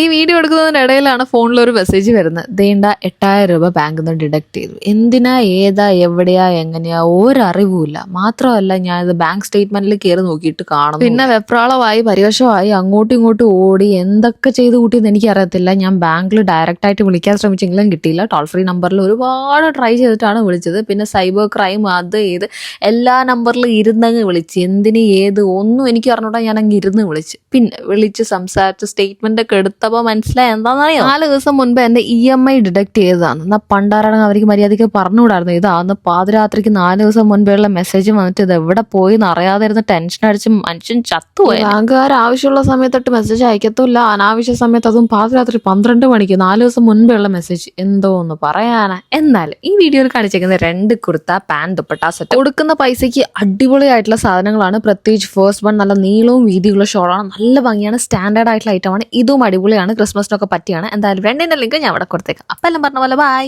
ഈ വീഡിയോ എടുക്കുന്നതിനിടയിലാണ് ഫോണിൽ ഒരു മെസ്സേജ് വരുന്നത്. ദേണ്ട എട്ടായിരം രൂപ ബാങ്കിൽ നിന്ന് ഡിഡക്ട് ചെയ്തു. എന്തിനാ ഏതാ എവിടെയാ എങ്ങനെയാ ഒരറിവുമില്ല. മാത്രമല്ല ഞാനിത് ബാങ്ക് സ്റ്റേറ്റ്മെന്റിൽ കയറി നോക്കിയിട്ട് കാണുന്നു. പിന്നെ വെപ്രാളമായി പരിവശമായി അങ്ങോട്ടും ഇങ്ങോട്ടും ഓടി എന്തൊക്കെ ചെയ്ത് കൂട്ടിയെന്ന് എനിക്കറിയത്തില്ല. ഞാൻ ബാങ്കിൽ ഡയറക്റ്റ് ആയിട്ട് വിളിക്കാൻ ശ്രമിച്ചെങ്കിലും കിട്ടിയില്ല. ടോൾ ഫ്രീ നമ്പറിൽ ഒരുപാട് ട്രൈ ചെയ്തിട്ടാണ് വിളിച്ചത്. പിന്നെ സൈബർ ക്രൈം അത് ഏത് എല്ലാ നമ്പറിലും ഇരുന്നങ്ങ് വിളിച്ച്. എന്തിന് ഏത് ഒന്നും എനിക്ക് അറിഞ്ഞൂടാ ഞാൻ അങ്ങ് ഇരുന്ന് വിളിച്ച്. പിന്നെ വിളിച്ച് സംസാരിച്ച് സ്റ്റേറ്റ്മെന്റ് ഒക്കെ എടുത്തപ്പോൾ മനസ്സിലായി? എന്താണെന്നറിയോ? നാല് ദിവസം മുൻപ് എന്റെ ഇ എം ഐ ഡിഡക്ട് ചെയ്തതാണ്. എന്നാൽ പണ്ടാരാണെങ്കിൽ അവർക്ക് മര്യാദയ്ക്ക് പറഞ്ഞുകൂടായിരുന്നു. ഇതാന്ന് പാതിരാത്രിക്ക് നാല് ദിവസം മുൻപേയുള്ള മെസ്സേജ് വന്നിട്ട് ഇത് എവിടെ പോയി എന്ന് അറിയാതെ ഇരുന്ന് ടെൻഷൻ അടിച്ച് മനുഷ്യൻ ചത്തുപോയി. ബാങ്കുകാർ ആവശ്യമുള്ള സമയത്തൊട്ട് മെസ്സേജ് അയക്കത്തില്ല അനാവശ്യ സമയത്ത് അതും പാതിരാത്രി പന്ത്രണ്ട് മണിക്ക് നാല് ദിവസം മുൻപേയുള്ള മെസ്സേജ് എന്തോ ഒന്ന് പറയാനാ? എന്നാൽ ഈ വീഡിയോയിൽ കാണിച്ചേക്കുന്ന രണ്ട് കുർത്ത പാൻ ദുപ്പട്ട സെറ്റ് കൊടുക്കുന്ന പൈസയ്ക്ക് അടിപൊളിയായിട്ടുള്ള സാധനങ്ങളാണ്. പ്രത്യേകിച്ച് ഫേസ്റ്റ് വൺ നല്ല നീളവും വീതിയുള്ള ഷോളാണ് നല്ല ഭംഗിയാണ്. സ്റ്റാൻഡേർഡ് ആയിട്ടുള്ള ഐറ്റമാണ് ഇതും അടിപൊളിയാണ്. ക്രിസ്മസിനൊക്കെ പറ്റിയാണ്. എന്തായാലും രണ്ടിന്റെ ലിങ്ക് ഞാൻ അവിടെ കൊടുത്തേക്കാം. അപ്പം എല്ലാം പറഞ്ഞ പോലെ ബൈ